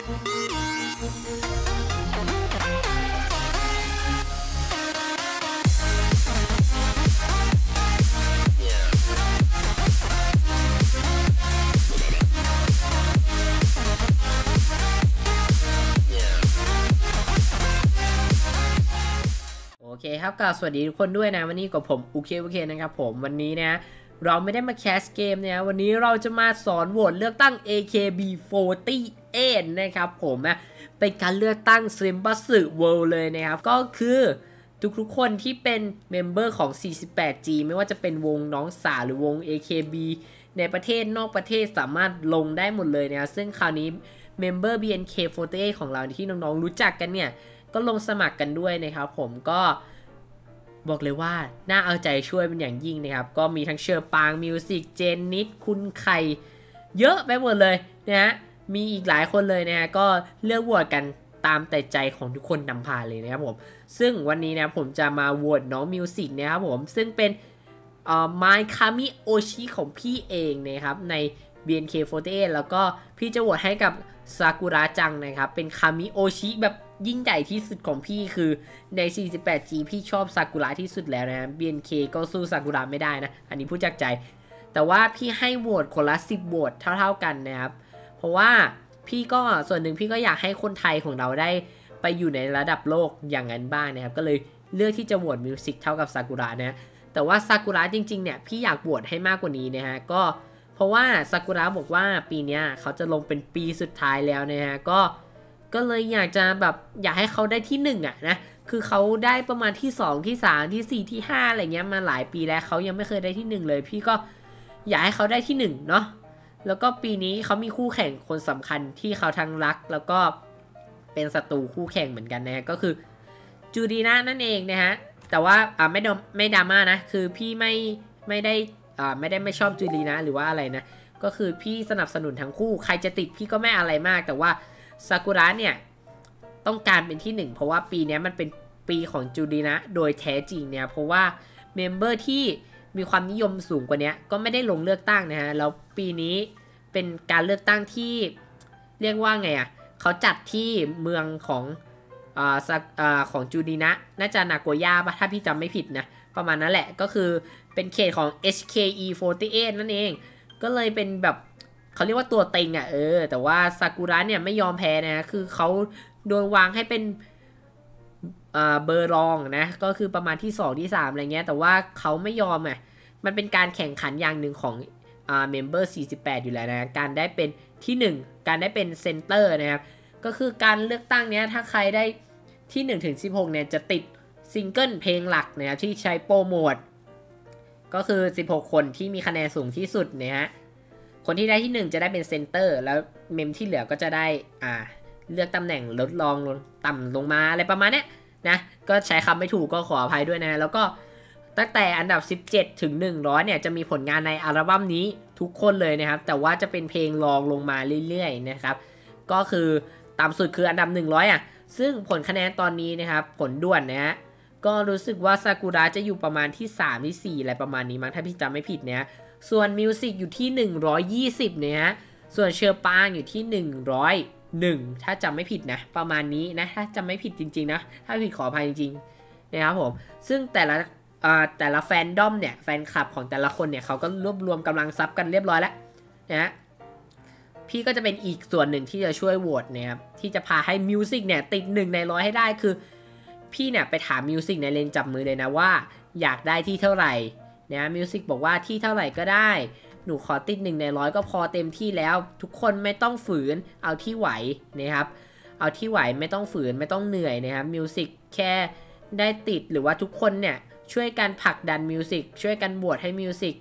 โอเคครับก็สวัสดีทุกคนด้วยนะวันนี้กับผมโอเคโอเคนะครับผมวันนี้นะเราไม่ได้มาแคสเกมนะวันนี้เราจะมาสอนโหวตเลือกตั้ง AKB48 นะครับผมนะเป็นการเลือกตั้ง s i m b a s World เลยนะครับ ก็คือทุกๆคนที่เป็นเมมเบอร์ของ 48G ไม่ว่าจะเป็นวงน้องสาวหรือวง AKB ในประเทศนอกประเทศสามารถลงได้หมดเลยนะครับซึ่งคราวนี้เมมเบอร์ BNK48 ของเราที่น้องๆรู้จักกันเนี่ย ก็ลงสมัครกันด้วยนะครับผมก็บอกเลยว่า น่าเอาใจช่วยเป็นอย่างยิ่งนะครับ ก็มีทั้งเชอร์ปางมิวสิกเจนนิดคุณไข่เยอะไปหมดเลยนะฮะ มีอีกหลายคนเลยนะฮะก็เลือกโหวตกันตามแต่ใจของทุกคนนำพาเลยนะครับผมซึ่งวันนี้นะผมจะมาโหวตน้องมิวสิกนะครับผมซึ่งเป็นเอ่อไมคามิโอชิของพี่เองนะครับใน BNK48 แล้วก็พี่จะโหวตให้กับซากุระจังนะครับ เป็นคามิโอชิแบบยิ่งใหญ่ที่สุดของพี่คือใน 48G พี่ชอบซากุระที่สุดแล้วนะ BNK ก็สู้ซากุระไม่ได้นะ อันนี้พูดจากใจ แต่ว่าพี่ให้โหวตคนละ 10โหวตเท่า ๆกันนะครับ เพราะว่าพี่ก็ส่วนหนึ่งพี่ก็อยากให้คนไทยของเราได้ไปอยู่ในระดับโลกอย่างนั้นบ้างนะครับ ก็เลยเลือกที่จะโหวตมิวสิกเท่ากับซากุระนะแต่ว่าซากุระจริงๆเนี่ยพี่อยากโหวตให้มากกว่านี้นะฮะก็เพราะว่าซากุระบอกว่าปีนี้เขาจะลงเป็นปีสุดท้ายแล้วนะฮะก็ก็เลยอยากจะแบบอยากให้เขาได้ที่1อะนะคือเขาได้ประมาณที่ 2 ที่ 3 ที่ 4 ที่ 5 อะไรเงี้ยมาหลายปีแล้วเขายังไม่เคยได้ที่ 1 เลย พี่ก็อยากให้เขาได้ที่1เนาะ แล้วก็ปีนี้เขามีคู่แข่งคนสำคัญที่เขาทั้งรัก แล้วก็เป็นศัตรูคู่แข่งเหมือนกันนะฮะก็คือจูดีน่านั่นเองนะฮะแต่ว่าอ่าไม่ดมไม่ดราม่านะคือพี่ไม่ไม่ได้อ่าไม่ได้ไม่ชอบจูดีน่าหรือว่าอะไรนะก็คือพี่สนับสนุนทั้งคู่ใครจะติดพี่ก็ไม่อะไรมาก แต่ว่าซากุระเนี่ยต้องการเป็นที่หนึ่งเพราะว่าปีนี้มันเป็นปีของจูดีนะโดยแท้จริงเนี่ยเพราะว่าเมมเบอร์ที่ มีความนิยมสูงกว่านี้ก็ไม่ได้ลงเลือกตั้งนะฮะแล้วปีนี้เป็นการเลือกตั้งที่เรียกว่าไงอะ่ะเขาจัดที่เมืองของอ่าซาอ่าของจูดีนะน่าจะนาโกย่าปะถ้าพี่จำไม่ผิดนะประมาณนั้นแหละก็คือเป็นเขตของ HKE48 นั่นเอง ก็เลยเป็นแบบเขาเรียกว่าตัวเต็งอะเออแต่ว่าซากุระเนี่ยไม่ยอมแพ้นะคือเขาโดนวางให้เป็น เบอร์รองนะ ก็คือประมาณที่ 2 ที่ 3 อะไรเงี้ย แต่ว่าเขาไม่ยอมอะ มันเป็นการแข่งขันอย่างหนึ่งของเมมเบอร์ 48 อยู่แล้วนะ การได้เป็นที่ 1 การได้เป็นเซนเตอร์นะครับ ก็คือการเลือกตั้งเนี้ยถ้าใครได้ที่1ถึง16 เนี่ยจะติดซิงเกิลเพลงหลักนะครับที่ใช้โปรโมทก็คือ 16 คนที่มีคะแนนสูงที่สุดนะฮะ คนที่ได้ที่ 1 จะได้เป็นเซนเตอร์ แล้วเมมที่เหลือก็จะได้อ่าเลือกตำแหน่งลดลองลงต่ำลงมาอะไรประมาณเนี้ย นะ ก็ใช้คำไม่ถูกก็ขออภัยด้วยนะ แล้วก็ตั้งแต่อันดับ 17 ถึง 100 เนี่ย จะมีผลงานในอัลบั้มนี้ทุกคนเลยนะครับ แต่ว่าจะเป็นเพลงรองลงมาเรื่อยๆนะครับ ก็คือต่ำสุดคืออันดับ 100 อะ ซึ่งผลคะแนนตอนนี้นะครับ ผลด่วนนะฮะ ก็รู้สึกว่าซากุระจะอยู่ประมาณที่ 3 ที่ 4 อะไรประมาณนี้มั้งถ้าพี่จำไม่ผิดเนี่ยส่วนมิวสิกอยู่ที่ 120 เนี่ยฮะ ส่วนเชอร์ปางอยู่ที่ 100 1 ถ้าจำไม่ผิดนะ ประมาณนี้นะ ถ้าจำไม่ผิดจริงๆนะ ถ้าผิดขออภัยจริงๆนะครับผม ซึ่งแต่ละแต่ละแฟนดอมเนี่ย แฟนคลับของแต่ละคนเนี่ยเขาก็รวบรวมกำลังซับกันเรียบร้อยแล้วนะฮะพี่ก็จะเป็นอีกส่วนหนึ่งที่จะช่วยโหวตนะครับ ที่จะพาให้มิวสิกเนี่ยติด1ในร้อยให้ได้คือ พี่เนี่ยไปถามมิวสิกในเลนจับมือเลยนะว่า อยากได้ที่เท่าไหร่นะมิวสิกบอกว่าที่เท่าไหร่ก็ได้ หนูขอติด1ในร้อยก็พอเต็มที่แล้ว ทุกคนไม่ต้องฝืนเอาที่ไหวนะครับ เอาที่ไหวไม่ต้องฝืนไม่ต้องเหนื่อยนะครับมิวสิกแค่ได้ติดหรือว่าทุกคนเนี่ยช่วยกันผลักดันมิวสิกช่วยกันบวชให้มิวสิก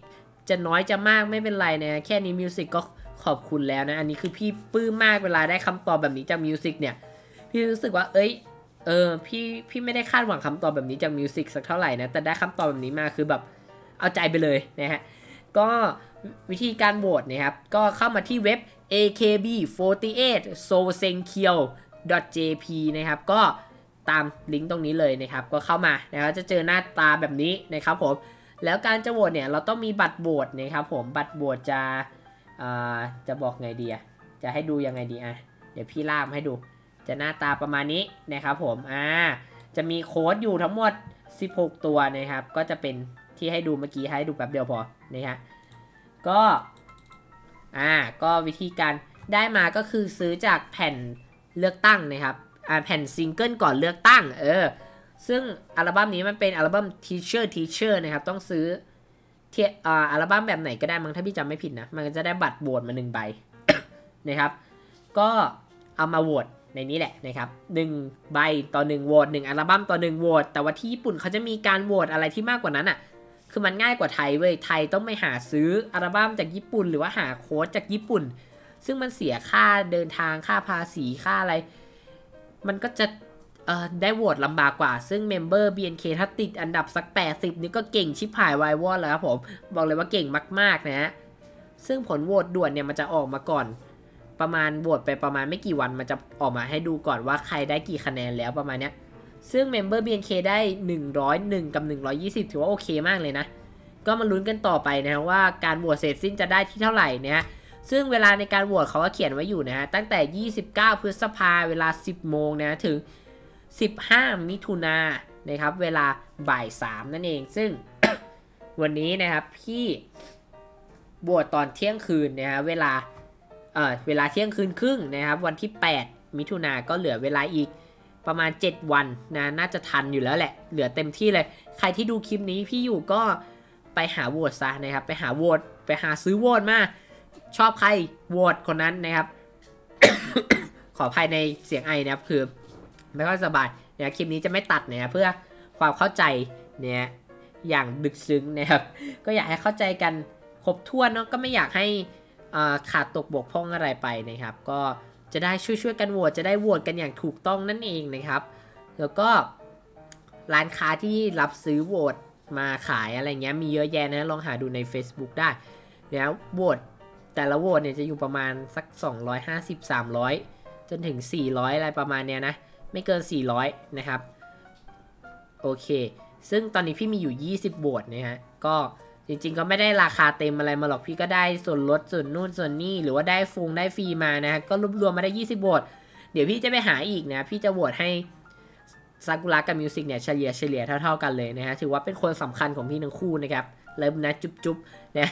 จะน้อยจะมากไม่เป็นไรนะแค่นี้มิวสิกก็ขอบคุณแล้วนะ อันนี้คือพี่ปลื้มมากเวลาได้คำตอบแบบนี้จากมิวสิกเนี่ย พี่รู้สึกว่า เอ้ย เออ พี่ พี่ไม่ได้คาดหวังคำตอบแบบนี้จากมิวสิกสักเท่าไหร่นะ แต่ได้คำตอบแบบนี้มาคือแบบ เอาใจไปเลยนะฮะ ก็ วิธีการโหวตนะครับ ก็เข้ามาที่เว็บ akb48 s o s e n k y o jp นะครับ ก็ตามลิงก์ตรงนี้เลยนะครับ ก็เข้ามานะครับจะเจอหน้าตาแบบนี้นะครับผม แล้วการจะโหวตเนี่ย เราต้องมีบัตรโหวตนะครับผม บัตรโหวตจะอ่าจะบอกไงดีอะจะให้ดูยังไงดีอะเดี๋ยวพี่ล่ามให้ดู จะหน้าตาประมาณนี้นะครับผม อ่า จะมีโค้ดอยู่ทั้งหมด 16 ตัวนะครับ ก็จะเป็นที่ให้ดูเมื่อกี้ให้ดูแป๊บเดียวพอนะฮะ ก็อ่าก็วิธีการได้มาก็คือซื้อจากแผ่นเลือกตั้งนะครับอ่าแผ่นซิงเกิลก่อนเลือกตั้งเออซึ่งอัลบั้มนี้มันเป็นอัลบั้ม Teacher Teacher นะครับ ต้องซื้อเทียอัลบั้มแบบไหนก็ได้มั้งถ้าพี่จำไม่ผิดนะ มันก็จะได้บัตรโหวตมาหนึ่งใบนะครับ ก็เอามาโหวตในนี้แหละนะครับหนึ่งใบต่อหนึ่งโหวตหนึ่งอัลบั้มต่อหนึ่งโหวตแต่ว่าที่ญี่ปุ่นเขาจะมีการโหวตอะไรที่มากกว่านั้นอะ่ะ คือมันง่ายกว่าไทยเว้ย ไทยต้องไปหาซื้ออัลบั้มจากญี่ปุ่น หรือว่าหาโค้ดจากญี่ปุ่น ซึ่งมันเสียค่าเดินทางค่าภาษีค่าอะไร มันก็จะได้โหวตลำบากกว่า ซึ่งเมมเบอร์ BNK ถ้าติดอันดับสัก 80 นี่ก็เก่งชิบหายวายวอดแล้วครับผม บอกเลยว่าเก่งมาก ๆ นะฮะซึ่งผลโหวตด่วนเนี่ยมันจะออกมาก่อน ประมาณโหวตไปประมาณไม่กี่วันมันจะออกมาให้ดูก่อนว่าใครได้กี่คะแนนแล้วประมาณเนี้ย ซึ่งเมมเบอร์ BNK ได้ 101 กับ 120 ถือว่าโอเคมากเลยนะ ก็มาลุ้นกันต่อไปนะว่าการโหวตเสร็จสิ้นจะได้ที่เท่าไหร่นะซึ่งเวลาในการโหวตเขาก็เขียนไว้อยู่นะฮะ ตั้งแต่ 29 พฤษภาเวลา 10 โมงนะถึง 15 มิถุนานนะครับ เวลาบ่าย 3 นั่นเอง ซึ่ง วันนี้นะครับพี่โหวตตอนเที่ยงคืนนะฮะ เวลา เอ่อ เวลาเที่ยงคืนครึ่งนะครับ วันที่ 8 มิถุนาก็เหลือเวลาอีก ประมาณ 7 วันนะน่าจะทันอยู่แล้วแหละ เหลือเต็มที่เลย ใครที่ดูคลิปนี้พี่อยู่ก็ไปหาโหวตซะนะครับ ไปหาโหวตไปหาซื้อโหวตมา ชอบใครโหวตคนนั้นนะครับ ขออภายในเสียงไอนะครับคือไม่ค่อยสบายเนี่ยคลิปนี้จะไม่ตัดเนี่ยเพื่อความเข้าใจเนี่ยอย่างดึกซึ้งนะครับ ก็อยากให้เข้าใจกันครบถ้วนเนาะก็ไม่อยากให้ขาดตกบกพร่องอะไรไปนะครับ ก็ จะได้ช่วยๆกันโหวตจะได้โหวตกันอย่างถูกต้องนั่นเองนะครับ แล้วก็ร้านค้าที่รับซื้อโหวตมาขายอะไรเงี้ยมีเยอะแยะนะลองหาดูใน Facebook ได้ แล้วโหวตแต่ละโหวตเนี่ยจะอยู่ประมาณสัก 250 300 จนถึง 400 อะไรประมาณเนี้ยนะ ไม่เกิน 400 นะครับ โอเค ซึ่งตอนนี้พี่มีอยู่ 20โหวตนะฮะก็ จริง ๆ ก็ไม่ได้ราคาเต็มอะไรมาหรอกพี่ก็ได้ส่วนลดส่วนนู่นส่วนนี่หรือว่าได้ฟูงได้ฟรีมานะฮะก็รวบรวมมาได้ 20โหวตเดี๋ยวพี่จะไปหาอีกนะ พี่จะโหวตให้ซากุระกับมิวสิกเนี่ยเฉลี่ยเฉลี่ยเท่าๆกันเลยนะฮะถือว่าเป็นคนสำคัญของพี่ทั้งคู่นะครับเริ่มนะจุ๊บจุ๊บนะ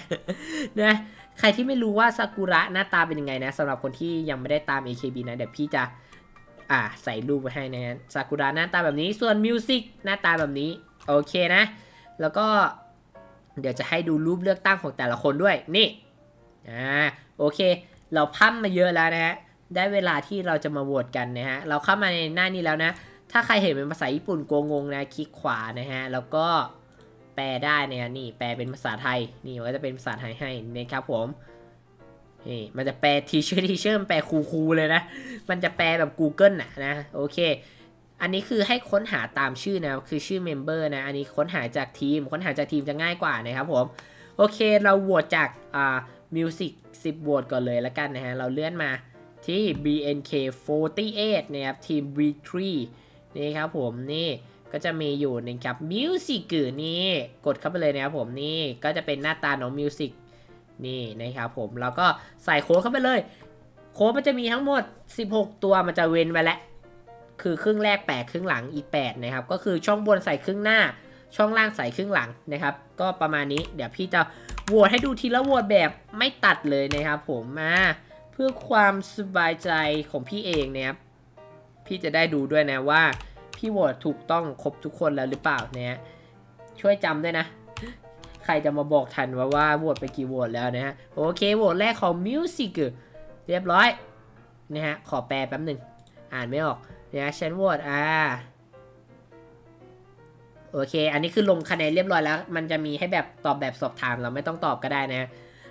นะใครที่ไม่รู้ว่าซากุระหน้าตาเป็นยังไงนะสำหรับคนที่ยังไม่ได้ตาม AKB นะเดี๋ยวพี่จะอ่าใส่รูปไว้ให้นะฮะซากุระหน้าตาแบบนี้ส่วนมิวสิกหน้าตาแบบนี้โอเคนะ แล้วก็ เดี๋ยวจะให้ดูรูปเลือกตั้งของแต่ละคนด้วยนี่อ่าโอเค เราพั่มมาเยอะแล้วนะฮะได้เวลาที่เราจะมาโหวตกันนะฮะเราเข้ามาในหน้านี้แล้วนะ ถ้าใครเห็นเป็นภาษาญี่ปุ่นกงงนะคลิกขวานะฮะแล้วก็แปลได้นะนี่แปลเป็นภาษาไทยนี่มันก็จะเป็นภาษาไทยให้นะครับผมนี่มันจะแปลทีเชอร์ทีเชอร์มันแปลคูลๆเลยนะ มันจะแปลแบบ Google น่ะนะโอเค อันนี้คือให้ค้นหาตามชื่อนะคือชื่อเมมเบอร์นะ อันนี้ค้นหาจากทีม ค้นหาจากทีมจะง่ายกว่านะครับผม โอเคเราโหวตจากอ่ามิวสิก10โหวตก่อนเลยแล้วกันนะฮะ เราเลื่อนมาที่ BNK48 นะครับทีม V3 นี่ครับผมนี่ก็จะมีอยู่นะครับมิวสิกนี่กดเข้าไปเลยนะครับผมนี่ก็จะเป็นหน้าตาของมิวสิกนี่นะครับผมแล้วก็ใส่โค้ดเข้าไปเลย โค้ดมันจะมีทั้งหมด 16 ตัวมันจะเว้นไว้แล้ว คือครึ่งแรก 8 ครึ่งหลังอีก 8 นะครับ ก็คือช่องบนใส่ครึ่งหน้า ช่องล่างใส่ครึ่งหลังนะครับ ก็ประมาณนี้ เดี๋ยวพี่จะโหวตให้ดูทีละโหวตแบบไม่ตัดเลยนะครับ ผมมาเพื่อความสบายใจของพี่เองนะครับ พี่จะได้ดูด้วยนะว่า พี่โหวตถูกต้องครบทุกคนแล้วหรือเปล่าเนี่ยช่วยจำด้วยนะ ใครจะมาบอกทันว่าว่าโหวตไปกี่โหวตแล้วนะฮะ โอเคโหวตแรกของ Music เรียบร้อยนะฮะ ขอแปลแป๊บหนึ่ง อ่านไม่ออก นะฉันโหวตอ่าโอเค อันนี้คือลงคะแนนเรียบร้อยแล้ว มันจะมีให้แบบตอบแบบสอบถามเราไม่ต้องตอบก็ได้นะ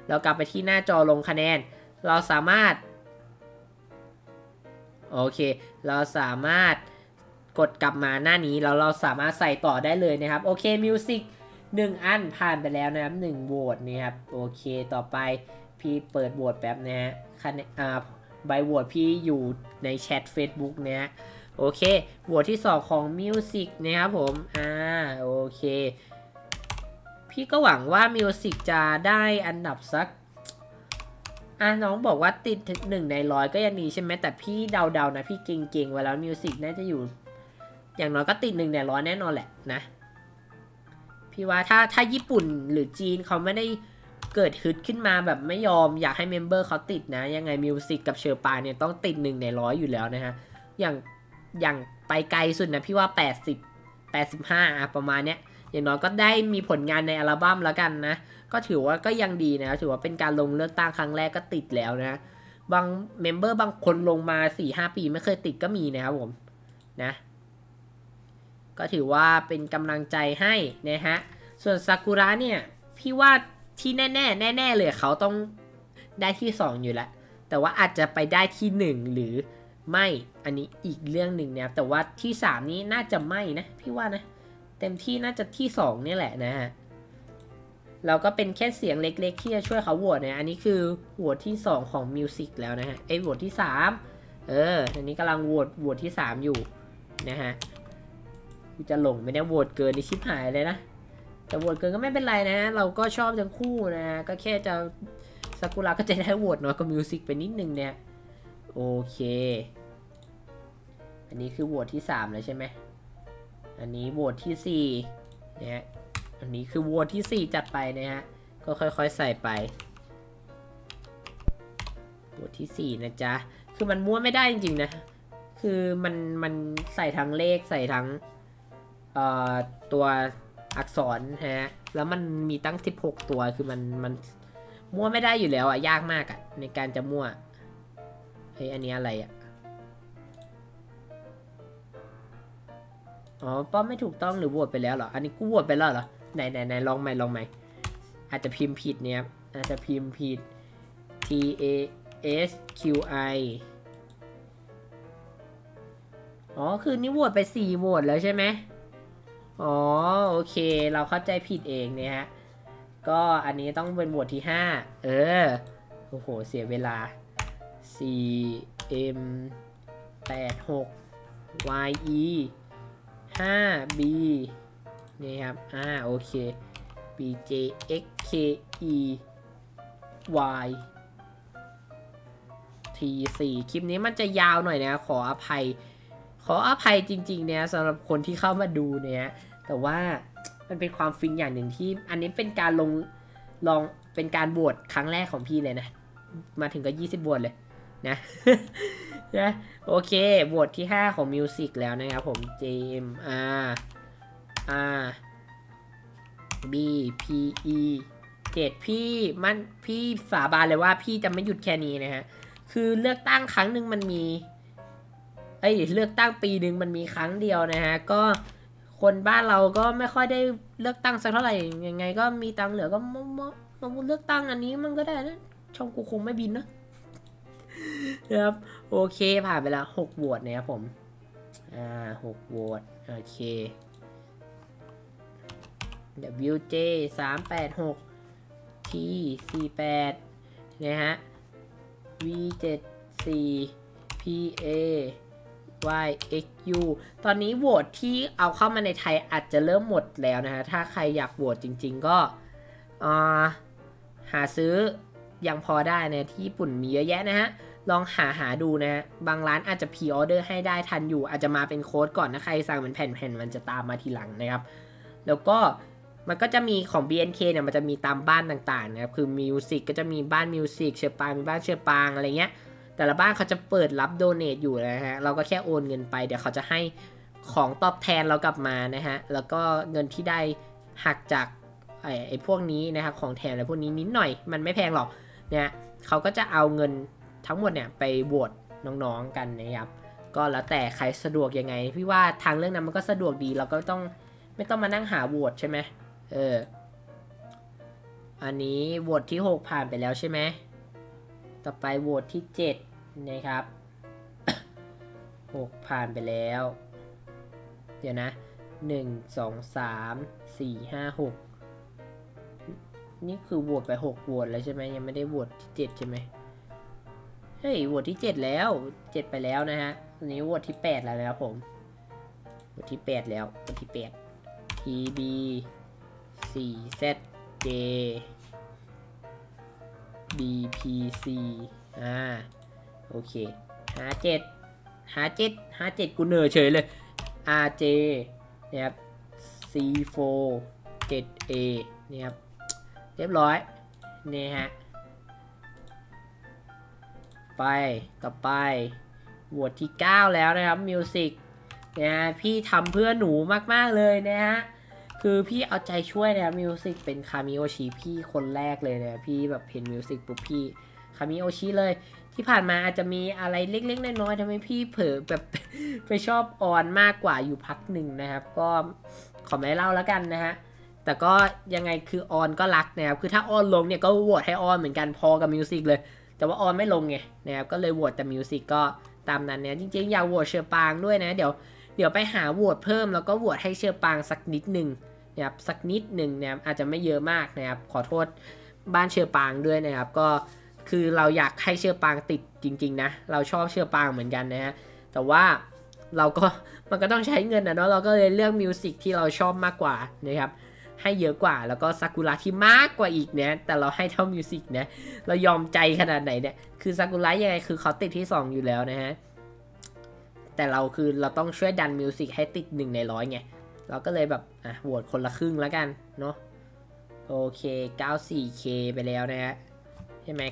เรากลับไปที่หน้าจอลงคะแนน เราสามารถ โอเค เราสามารถกดกลับมาหน้านี้แล้วเราสามารถใส่ต่อได้เลยนะครับ โอเคมิวสิกหนึ่งอันผ่านไปแล้วนะครับหนึ่งโหวตนี่ครับ โอเค ต่อไปพี่เปิดโหวตแป๊บนะฮะคะแนนอ่า ใบโหวตพี่อยู่ในแชท Facebook นะฮะโอเคโหวตที่2ของ Music นะครับผม อ่า โอเค พี่ก็หวังว่า Music จะได้อันดับสัก อะน้องบอกว่าติดถึงหนึ่งในร้อยก็ยังดีใช่ไหมแต่พี่เดาๆนะพี่เก่งๆไว้แล้วมิวสิกน่าจะอยู่ อย่างน้อยก็ติดหนึ่งในร้อยแน่นอนแหละนะ พี่ว่าถ้าถ้าญี่ปุ่นหรือจีนเขาไม่ได้ เกิดฮึดขึ้นมาแบบไม่ยอมอยากให้เมมเบอร์เขาติดนะ ยังไงมิวสิกกับเชอร์ปาเนี่ยต้องติดหนึ่งในร้อยอยู่แล้วนะฮะ อย่างอย่างไปไกลสุดนะพี่ว่า 80 85อะประมาณเนี้ยอย่างน้อยก็ได้มีผลงานในอัลบั้มแล้วกันนะ ก็ถือว่าก็ยังดีนะถือว่าเป็นการลงเลือกตั้งครั้งแรกก็ติดแล้วนะบางเมมเบอร์บางคนลงมา 4-5 ปีไม่เคยติดก็มีนะครับผมนะก็ถือว่าเป็นกำลังใจให้นะฮะ ส่วนซากุระเนี่ย พี่ว่า ที่แน่ๆแน่ๆเลยเขาต้องได้ที่ 2 อยู่แล้ว แต่ว่าอาจจะไปได้ที่ 1 หรือไม่อันนี้อีกเรื่องหนึ่งเนี่ยแต่ว่าที่ 3 นี้น่าจะไม่นะ พี่ว่านะ เต็มที่น่าจะที่2นี่แหละนะฮะเราก็เป็นแค่เสียงเล็กๆ ที่จะช่วยเขาโหวตนะอันนี้คือโหวตที่ 2 ของมิวสิกแล้วนะฮะไอโหวตที่ 3 เออ อันนี้กำลังโหวตโหวตที่ 3 อยู่นะฮะกูจะหลงไม่ได้โหวตเกินในชิปหายเลยนะ แต่โหวตเกินก็ไม่เป็นไรนะ เราก็ชอบทั้งคู่นะ ก็แค่จะซากุระก็จะได้โหวตน้อยกว่ามิวสิกไปนิดนึงเนี่ย โอเค อันนี้คือโหวตที่ 3 แล้วใช่ไหม อันนี้โหวตที่4นะฮะ อันนี้คือโหวตที่ 4 จัดไปนะฮะ ก็ค่อยๆใส่ไป โหวตที่ 4 นะจ๊ะ คือมันมั่วไม่ได้จริงๆนะ คือมันมันใส่ทั้งเลขใส่ทั้ง เอ่อตัว อักษรฮะแล้วมันมีตั้ง 16 ตัวคือมันมันมั่วไม่ได้อยู่แล้วอะยากมากอะในการจะมั่วเฮ้ยอันนี้อะไรอะอ๋อป้อมไม่ถูกต้องหรือโหวตไปแล้วเหรออันนี้กูโหวตไปแล้วเหรอไหนไหนไหนลองใหม่ลองใหม่อาจจะพิมพ์ผิดเนี่ยอาจจะพิมพ์ผิด T A S Q I อ๋อ คือนี่โหวตไปสี่โหวตแล้วใช่ไหม อ๋อโอเค เราเข้าใจผิดเองเนี่ยฮะ ก็อันนี้ต้องเป็นโหวตที่ 5 เออ โอ้โห เสียเวลา C M 8 6 Y E 5 B นี่ครับ อ่า โอเค B J X K E Y T 4 คลิปนี้มันจะยาวหน่อยนะ ขออภัย ขออภัยจริง ๆ เนี่ยสำหรับคนที่เข้ามาดูเนี่ย แต่ว่ามันเป็นความฟินอย่างหนึ่งที่ อันนี้เป็นการลงลองเป็นการบวชครั้งแรกของพี่เลยนะ มาถึงก็ 20 บวชเลยนะนะโอเคบทที่ 5 ของมิวสิกแล้วนะครับผม J M R R B P E เจ็ดพี่มันพี่สาบานเลยว่าพี่จะไม่หยุดแค่นี้นะฮะ คือเลือกตั้งครั้งหนึ่งมันมี เอ้ยเลือกตั้งปีหนึ่งมันมีครั้งเดียวนะฮะ ก็คนบ้านเราก็ไม่ค่อยได้เลือกตั้งสักเท่าไหร่ยังไง ก็มีตังเหลือก็มามามาเลือกตั้งอันนี้มันก็ได้นะช่องกูคงไม่บินนะนะครับโอเคผ่านไปแล้วหกโหวตนะครับผมอ่าหกโหวตโอเค WJ สามแปดหก T สี่แปดนะฮะ V เจ็ดสี่ PA Y XU ตอนนี้โหวตที่เอาเข้ามาในไทยอาจจะเริ่มหมดแล้วนะฮะ ถ้าใครอยากโหวตจริง ๆ ก็หาซื้อยังพอได้นะที่ญี่ปุ่นมีเยอะแยะนะฮะ ลองหาหาดูนะฮะ บางร้านอาจจะพรีออเดอร์ให้ได้ทันอยู่ อาจจะมาเป็นโค้ดก่อนนะ ใครสั่งเป็นแผ่นๆ มันจะตามมาทีหลังนะครับ แล้วก็มันก็จะมีของ BNK เนี่ยมันจะมีตามบ้านต่างๆนะครับ คือมิวสิกก็จะมีบ้านมิวสิกเชอปางมีบ้านเชอปางอะไรเงี้ย แต่ละบ้านเขาจะเปิดรับโดเนทอยู่นะฮะ เราก็แค่โอนเงินไป เดี๋ยวเขาจะให้ของตอบแทนเรากลับมานะฮะ แล้วก็เงินที่ได้หักจากไอ้ไอพวกนี้นะครับของแถมอะไรพวกนี้นิดหน่อย มันไม่แพงหรอกเนี่ยเขาก็จะเอาเงินทั้งหมดเนี่ยไปโหวตน้องๆกันนะครับ ก็แล้วแต่ใครสะดวกยังไง พี่ว่าทางเรื่องนั้นมันก็สะดวกดี เราก็ต้องไม่ต้องมานั่งหาโหวตใช่ไหมเออ อันนี้โหวตที่ 6 ผ่านไปแล้วใช่ไหม ต่อไปโหวตที่ 7 นะครับ 6 ผ่านไปแล้ว เดี๋ยวนะ 1 2 3 4 5 6 นี่คือโหวตไป 6โหวตแล้วใช่ไหมยังไม่ได้โหวตที่ 7 ใช่ไหมเฮ้ยโหวตที่ 7 แล้ว 7 ไปแล้วนะฮะอันนี้โหวตที่ 8 แล้วนะครับผมโหวตที่ 8 แล้วโหวตที่ 8 TB 4 Z J B BPC อ่า โอเคหาเจ็ดหาเจ็ดหาเจ็ดกูเหนื่อยเฉยเลย RJ นะครับ C4 7A นี่ครับเรียบร้อย นี่ฮะ ไปต่อไปบวดที่ 9 แล้วนะครับมิวสิกนะฮะพี่ทำเพื่อหนูมาก ๆ เลยนะฮะ คือพี่เอาใจช่วยนะครับมิวสิกเป็นคามิโอชิพี่คนแรกเลยนะพี่แบบเห็นมิวสิกปุ๊บพี่คามิโอชิเลย ที่ผ่านมาอาจจะมีอะไรเล็ก ๆ น้อยๆทำให้พี่เผลอแบบไปชอบออนมากกว่าอยู่พักหนึ่งนะครับ ก็ขอไม่เล่าแล้วกันนะฮะแต่ก็ยังไงคือออนก็รักนะครับคือถ้าออนลงเนี่ยก็โหวตให้ออนเหมือนกันพอกับมิวสิกเลย แต่ว่าออนไม่ลงไงนะครับก็เลยโหวตแต่มิวสิกก็ตามนั้นเนี่ยจริงๆอยากโหวตเชอร์ปางด้วยนะ เดี๋ยวเดี๋ยวไปหาโหวตเพิ่มแล้วก็โหวตให้เชอร์ปางสักนิดหนึ่งนะครับสักนิดหนึ่งนะครับอาจจะไม่เยอะมากนะครับขอโทษบ้านเชอร์ปางด้วยนะครับก็ คือเราอยากให้เชอร์ปางติดจริง ๆ นะ เราชอบเชอร์ปางเหมือนกันนะฮะ แต่ว่าเราก็มันก็ต้องใช้เงินนะเนาะ เราก็เลยเลือกมิวสิกที่เราชอบมากกว่านะครับ ให้เยอะกว่า แล้วก็ซากุระที่มากกว่าอีกเนี่ยแต่เราให้เท่ามิวสิกนะ เรายอมใจขนาดไหนเนี่ย คือซากุระยังไงคือเขาติดที่ 2 อยู่แล้วนะฮะ แต่เราคือเราต้องช่วยดันมิวสิกให้ติด1ในร้อยไง เราก็เลยแบบอะโหวตคนละครึ่งแล้วกันเนาะ โอเค 94K ไปแล้วนะฮะ ใช่ไหม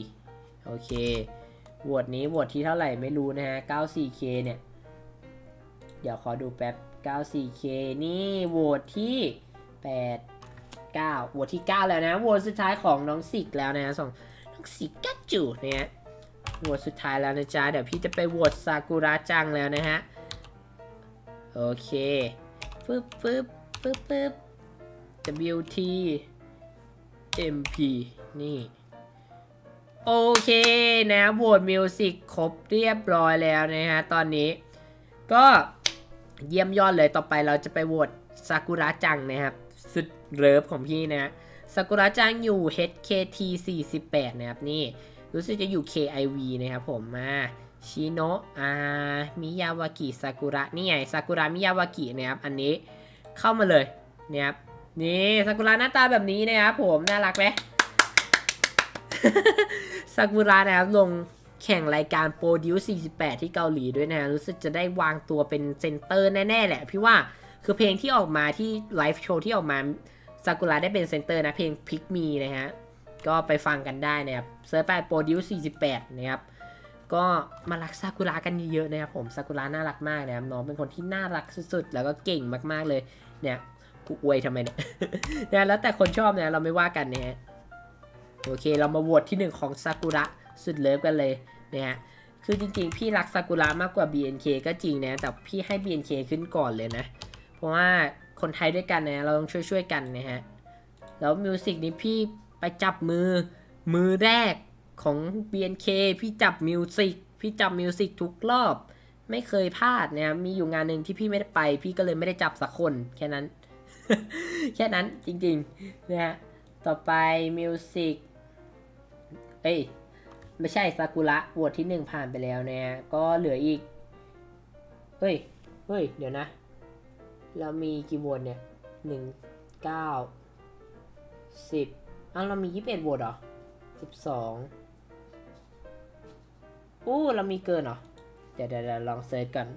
94 โอเคโหวตนี้โหวตที่เท่าไหร่ไม่รู้นะฮะ 94K เนี่ย เดี๋ยวขอดูแป๊บ 94K นี่โหวตที่ 8 9โหวตที่ 9 แล้วนะโหวตสุดท้ายของน้องสิกแล้วนะสองน้องสิกกัจจูเนี่ยโหวตสุดท้ายแล้วนะจ๊ะ เดี๋ยวพี่จะไปโหวตซากุระจังแล้วนะฮะ โอเคปึ๊บปึ๊บปึ๊บปึ๊บ WT MP นี่ โอเคนะโหวตมิวสิกครบเรียบร้อยแล้วนะฮะ ตอนนี้ก็เยี่ยมยอดเลยต่อไปเราจะไปโหวตซากุระจังนะครับ สุดเลิฟของพี่นะฮะซากุระจังอยู่ HKT 48นะครับนี่ รู้สึกจะอยู่ KIV นะครับผมมาชิโนะอามิยาวากิซากุระนี่ไงซากุระมิยาวากินะครับอันนี้เข้ามาเลยนะครับนี่ซากุระหน้าตาแบบนี้นะครับผมน่ารักไหม ซากุระนะครับลงแข่งรายการโปรดิว48 ที่เกาหลีด้วยนะรู้สึกจะได้วางตัวเป็นเซนเตอร์แน่ ๆ แหละ พี่ว่าคือเพลงที่ออกมาที่ไลฟ์โชว์ที่ออกมาซากุระได้เป็นเซนเตอร์นะเพลงพิกมีนะฮะก็ไปฟังกันได้นะครับเซิร์ชไปโปรดิว48 นะครับก็มารักซากุระกันเยอะๆนะครับผมซากุระน่ารักมากนะครับน้องเป็นคนที่น่ารักสุดๆ แล้วก็เก่งมากๆเลยเนี่ยกูอวยทำไมเนี่ยนะแล้วแต่คนชอบนะเราไม่ว่ากันนะฮะ โอเค เรามาโหวตที่หนึ่งของซากุระสุดเลิฟกันเลยนะฮะคือจริงๆ พี่รักซากุระมากกว่า BNK ก็จริงนะ แต่พี่ให้ BNK ขึ้นก่อนเลยนะ เพราะว่าคนไทยด้วยกันนะ เราต้องช่วยๆกันนะฮะ แล้วมิวสิกนี้พี่ไปจับมือมือแรกของ BNK พี่จับมิวสิกพี่จับมิวสิกทุกรอบ ไม่เคยพลาดนะมีอยู่งานหนึ่งที่พี่ไม่ได้ไป พี่ก็เลยไม่ได้จับสักคน แค่นั้น แค่นั้นจริงๆนะฮะ ต่อไปมิวสิก เอ้ย ไม่ใช่ซากุระโหวตที่หนึ่งผ่านไปแล้วนะฮะก็เหลืออีก เฮ้ย เฮ้ย เดี๋ยวนะ เรามีกี่โหวตเนี่ยหนึ่งเก้าสิบอ้าวเรามียี่สิบเอ็ดโหวตเหรอสิบสองอู้เรามีเกินเหรอ เดี๋ยวเดี๋ยวลองเซิร์ชก่อน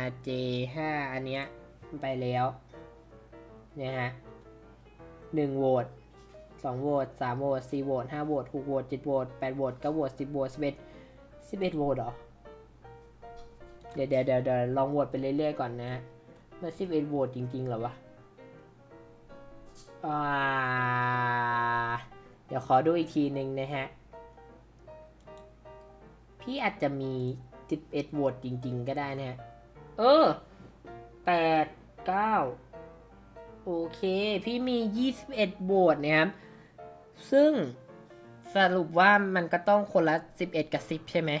RJ 5อันเนี้ยไปแล้วเนี่ยฮะหนึ่งโหวต สองโหวตสามโหวตสี่โหวตห้าโหวตหกโหวตเจ็ดโหวตแปดโหวตเก้าโหวตสิบโหวตสิบเอ็ดสิบเอ็ดโหวตเหรอ เดี๋ยวเดี๋ยวเดี๋ยวลองโหวตไปเรื่อยๆก่อนนะฮะว่าสิบเอ็ดโหวตจริงๆเหรอวะอ่าเดี๋ยวขอดูอีกทีหนึ่งนะฮะ พี่อาจจะมีสิบเอ็ดโหวตจริง ๆ ก็ได้นะฮะ เออแปดเก้าโอเค พี่มี 21โหวตนะครับ ซึ่งสรุปว่ามันก็ต้องคนละ 11 กับ 10 ใช่ไหม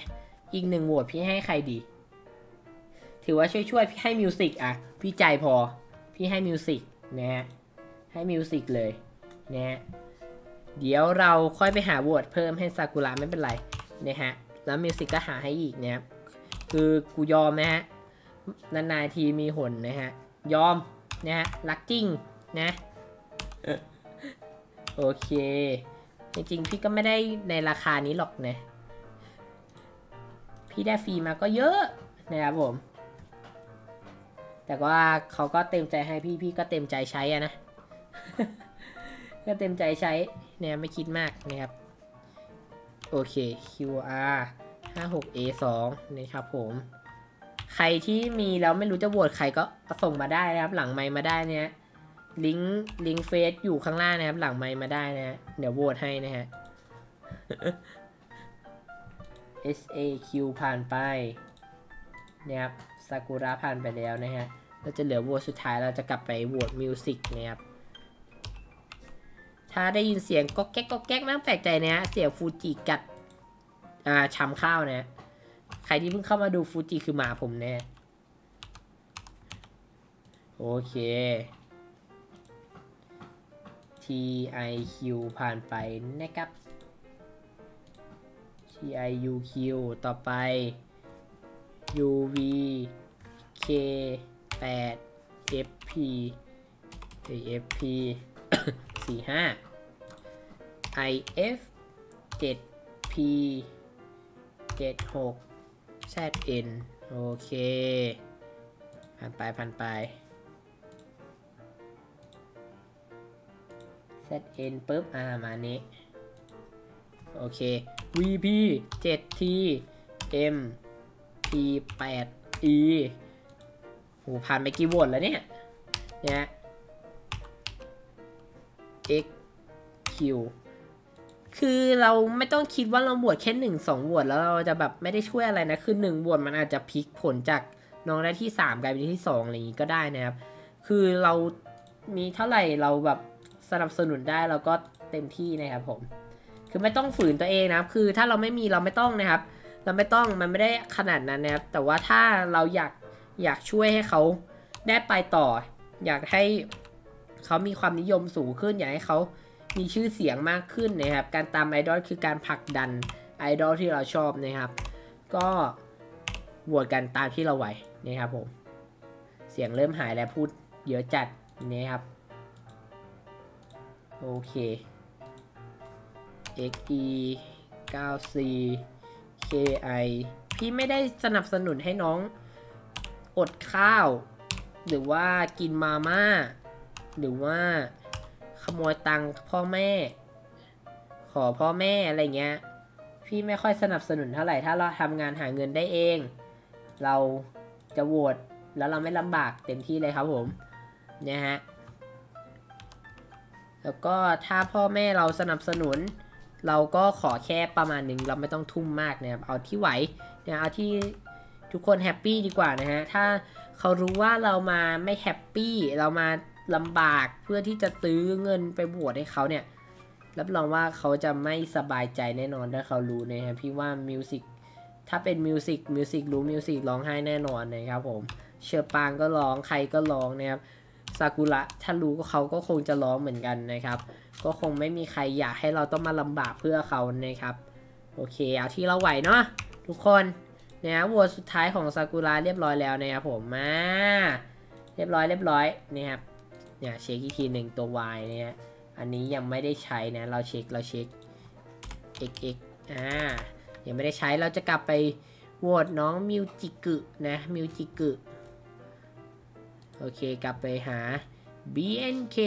อีกหนึ่งโหวตพี่ให้ใครดี ถือว่าช่วยๆพี่ให้มิวสิกอะ พี่ใจพอ พี่ให้มิวสิกนะฮะ ให้มิวสิกเลยนะฮะ เดี๋ยวเราค่อยไปหาโหวตเพิ่มให้ซากุระไม่เป็นไรนะฮะ แล้วมิวสิกก็หาให้อีกนะครับ คือกูยอมนะฮะ นานๆทีมีหนนะฮะ ยอมนะฮะ รักจริงนะ โอเค จริงๆ พี่ก็ไม่ได้ในราคานี้หรอกนะ พี่ได้ฟรีมาก็เยอะนะครับผม แต่ว่าเขาก็เต็มใจให้พี่พี่ก็เต็มใจใช้อะนะ ก็เต็มใจใช้เนี่ยไม่คิดมากนะครับ โอเค QR 56 A 2 นะครับผม ใครที่มีแล้วไม่รู้จะโหวตใครก็ส่งมาได้นะครับ หลังไมค์มาได้เนี่ย ลิงก์ลิงก์เฟซอยู่ข้างล่างนะครับ หลังไมค์มาได้นะฮะเดี๋ยวโหวตให้นะฮะ SAQ ผ่านไปนะครับซากุระผ่านไปแล้วนะฮะเราจะเหลือโหวตสุดท้ายเราจะกลับไปโหวตมิวสิกนะครับถ้าได้ยินเสียงก๊อกแก๊กก๊อกแก๊กไม่ต้องแปลกใจนะฮะเสียงฟูจิกัดอ่าชำข้าวนะใครที่เพิ่งเข้ามาดูฟูจิคือหมาผมแน่โอเค TIQ ผ่านไปนะครับ TIUQ ต่อไป UV K 8 FP FP 45 IF 7 P 76 ZN โอเค ผ่านไปผ่านไป ZN ปุ๊บอ่ามานี้โอเค VP 7T M P 8 E โหผ่านไปกี่โหวตแล้วเนี่ยเนี่ย X Q คือเราไม่ต้องคิดว่าเราบวชแค่หนึ่งสองบวชแล้วเราจะแบบไม่ได้ช่วยอะไรนะคือหนึ่งบวชมันอาจจะพลิกผลจากน้องได้ที่สามกลายเป็นที่สองอะไรอย่างนี้ก็ได้นะครับ คือเรามีเท่าไหร่เราแบบ สนับสนุนได้เราก็เต็มที่นะครับผม คือไม่ต้องฝืนตัวเองนะครับ คือถ้าเราไม่มีเราไม่ต้องนะครับ เราไม่ต้องมันไม่ได้ขนาดนั้นนะครับ แต่ว่าถ้าเราอยากอยากช่วยให้เขาได้ไปต่อ อยากให้เขามีความนิยมสูงขึ้น อยากให้เขามีชื่อเสียงมากขึ้นนะครับ การตามไอดอลคือการผลักดันไอดอลที่เราชอบนะครับ ก็โหวตกันตามที่เราไหวนะครับผม เสียงเริ่มหายแล้วพูดเยอะจัดนะครับ โอเค XE 9C KI พี่ไม่ได้สนับสนุนให้น้องอดข้าว หรือว่ากินมาม่า หรือว่าขโมยตังค์พ่อแม่ ขอพ่อแม่อะไรเงี้ย พี่ไม่ค่อยสนับสนุนเท่าไหร่ ถ้าเราทำงานหาเงินได้เอง เราจะโหวตแล้วเราไม่ลำบากเต็มที่เลยครับผม นะฮะ แล้วก็ถ้าพ่อแม่เราสนับสนุน เราก็ขอแค่ประมาณหนึ่งเราไม่ต้องทุ่มมากนะครับเอาที่ไหวเนี่ยเอาที่ทุกคนแฮปปี้ดีกว่านะฮะถ้าเขารู้ว่าเรามาไม่แฮปปี้เรามาลำบากเพื่อที่จะซื้อเงินไปบวชให้เขาเนี่ยรับรองว่าเขาจะไม่สบายใจแน่นอนถ้าเขารู้นะฮะพี่ว่ามิวสิกถ้าเป็นมิวสิกมิวสิกรู้มิวสิกร้องไห้แน่นอนนะครับผมเชอร์ปางก็ร้องใครก็ร้องนะครับ ซากุระถ้ารู้ก็เขาก็คงจะร้องเหมือนกันนะครับ ก็คงไม่มีใครอยากให้เราต้องมาลำบากเพื่อเขานะครับ โอเค เอาที่เราไหวเนาะทุกคนนะโหวสุดท้ายของซากุระเรียบร้อยแล้วนะครับผมมาเรียบร้อยเรียบร้อยนะครับเนี่ยเช็คอีกทีหนึ่งตัว Y เนี่ยอันนี้ยังไม่ได้ใช้นะเราเช็คเราเช็ค xx อ่ายังไม่ได้ใช้เราจะกลับไปโหวตน้องมิวจิกึนะมิวจิกึ โอเคกลับไปหา BNK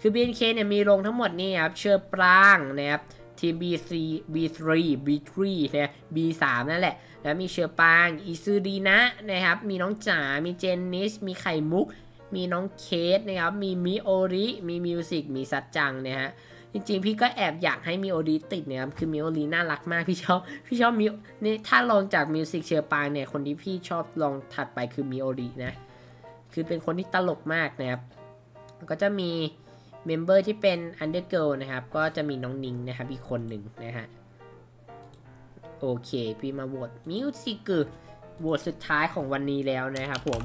คือ BNK เนี่ยมีลงทั้งหมดนี่ครับเชอร์ปรางนะครับทีม BC B3 B3 นะ B3 นั่นแหละ แล้วมีเชอร์ปาง อิซูดีนะนะครับ มีน้องจ๋า มีเจนนิส มีไข่มุก มีน้องเคสนะครับ มีมิโอริ มีมิวสิก มีซัดจังนะฮะ จริงๆ พี่ก็แอบอยากให้มิโอริติดนะครับ คือมิโอริน่ารักมาก พี่ชอบ พี่ชอบมินี่ถ้าลองจากมิวสิกเชอร์ปางเนี่ย คนที่พี่ชอบลองถัดไปคือมิโอรินะ คือเป็นคนที่ตลกมากนะครับก็จะมีเมมเบอร์ที่เป็น Undergirl นะครับ ก็จะมีน้องนิงนะครับ อีกคนหนึ่งนะฮะ โอเค พี่มาโหวตมิวสิกโหวตสุดท้ายของวันนี้แล้วนะครับผม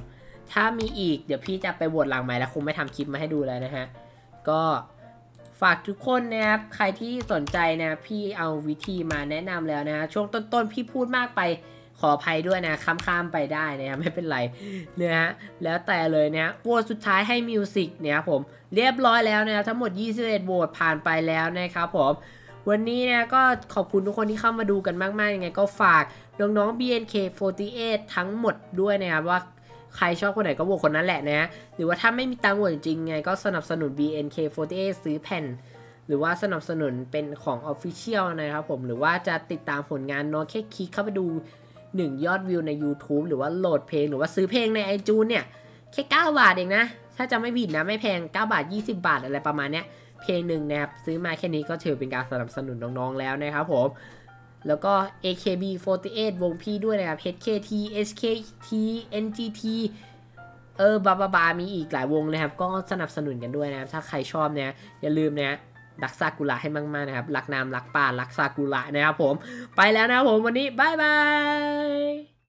ถ้ามีอีกเดี๋ยวพี่จะไปโหวตหลังใหม่แล้วคงไม่ทำคลิปมาให้ดูแล้วนะฮะ ก็ฝากทุกคนนะครับ ใครที่สนใจนะ พี่เอาวิธีมาแนะนำแล้วนะฮะ ช่วงต้นๆ พี่พูดมากไป ขออภัยด้วยนะข้ามๆไปได้นะครับไม่เป็นไรเนะฮะแล้วแต่เลยนะโหวตสุดท้ายให้มิวสิกเนี่ยผมเรียบร้อยแล้วนะครับทั้งหมด 21โหวตผ่านไปแล้วนะครับผมวันนี้เนี่ยก็ขอบคุณทุกคนที่เข้ามาดูกันมากๆยังไงก็ฝากน้องๆ BNK48 ทั้งหมดด้วยนะครับว่าใครชอบคนไหนก็โหวตคนนั้นแหละนะ หรือว่าถ้าไม่มีตังค์โหวตจริงๆไงก็สนับสนุน BNK48 ซื้อแผ่น หรือว่าสนับสนุนเป็นของ Official นะครับผมหรือว่าจะติดตามผลงานน้องแค่คลิกเข้าไปดู 1 ยอดวิวใน YouTube หรือว่าโหลดเพลงหรือว่าซื้อเพลงใน iTunes เนี่ยแค่ 9 บาทเองนะ ถ้าจะไม่ผิดนะไม่แพง 9 บาท 20 บาทอะไรประมาณเนี้ยเพลงหนึ่งนะครับ ซื้อมาแค่นี้ก็ถือเป็นการสนับสนุนน้องๆแล้วนะครับผมแล้วก็ AKB48 วงพี่ด้วยนะครับ HKT SKT NGT เออบาบาบามีอีกหลายวงนะครับ ก็สนับสนุนกันด้วยนะครับ ถ้าใครชอบเนี่ยอย่าลืมนะ รักซากุระให้มากๆนะครับ รักน้ำรักป่ารักซากุระนะครับผม ไปแล้วนะครับผมวันนี้บายบาย